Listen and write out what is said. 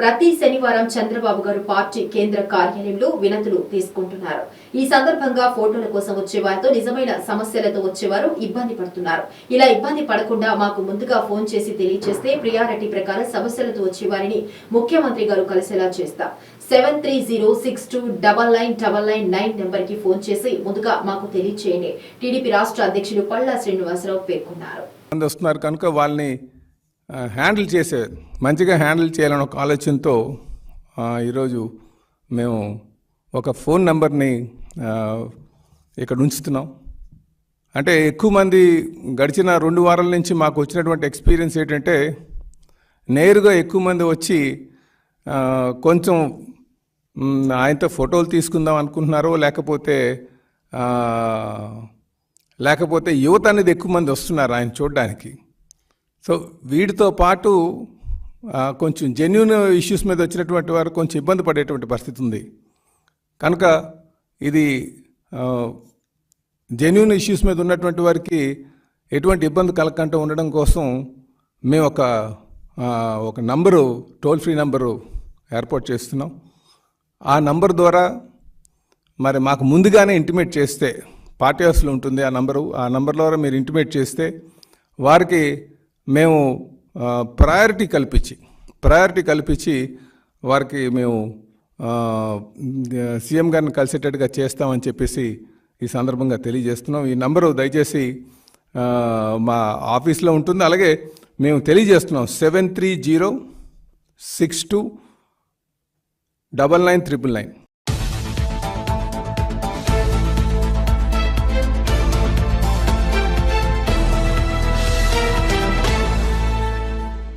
ప్రతి శనివారం చంద్రబాబు గారు పార్టీ కేంద్ర కార్యాలయంలో వినతులు తీసుకుంటున్నారు. ఈ సందర్భంగా ఫోటోల కోసం వచ్చే వారితో నిజమైన సమస్యలతో వచ్చేవారు ఇబ్బంది పడుతున్నారు. ఇలా ఇబ్బంది పడకుండా మాకు ముందుగా ఫోన్ చేసి తెలియజేస్తే ప్రియారిటీ ప్రకారం సమస్యలతో వచ్చే వారిని ముఖ్యమంత్రి గారు కలిసేలా చేస్తాం seven three zero six two double nine double nine nine నెంబర్కి ఫోన్ చేసి ముందుగా మాకు తెలియచేయండి. టీడీపీ రాష్ట్ర అధ్యక్షులు పళ్ళా శ్రీనివాసరావు పేర్కొన్నారు. వస్తున్నారు కనుక వాళ్ళని హ్యాండిల్ చేసే మంచిగా హ్యాండిల్ చేయాలని ఒక ఆలోచనతో ఈరోజు మేము ఒక ఫోన్ నెంబర్ని ఇక్కడ ఉంచుతున్నాం. అంటే ఎక్కువ మంది గడిచిన రెండు వారాల నుంచి మాకు వచ్చినటువంటి ఎక్స్పీరియన్స్ ఏంటంటే నేరుగా ఎక్కువ మంది వచ్చి కొంచెం ఆయనతో ఫోటోలు తీసుకుందాం అనుకుంటున్నారో లేకపోతే లేకపోతే యువత అనేది ఎక్కువ మంది వస్తున్నారు ఆయన చూడడానికి. సో వీటితో పాటు కొంచెం జెన్యున్ ఇష్యూస్ మీద వచ్చినటువంటి వారు కొంచెం ఇబ్బంది పడేటువంటి పరిస్థితి ఉంది. కనుక ఇది జెన్యున్ ఇష్యూస్ మీద ఉన్నటువంటి వారికి ఎటువంటి ఇబ్బంది కలగకుండా ఉండడం కోసం మేము ఒక ఒక నంబరు టోల్ ఫ్రీ నంబరు ఏర్పాటు చేస్తున్నాం. ఆ నంబర్ ద్వారా మరి మాకు ముందుగానే ఇంటిమేట్ చేస్తే పార్టీ హౌస్లో ఉంటుంది ఆ నంబరు. ఆ నంబర్ ద్వారా మీరు ఇంటిమేట్ చేస్తే వారికి మేము ప్రయారిటీ కల్పించి ప్రయారిటీ కల్పించి వారికి మేము సీఎం గారిని కలిసేటట్టుగా చేస్తామని చెప్పేసి ఈ సందర్భంగా తెలియజేస్తున్నాం. ఈ నంబరు దయచేసి మా ఆఫీస్లో ఉంటుంది. అలాగే మేము తెలియజేస్తున్నాం seven three zero six two double nine triple nine.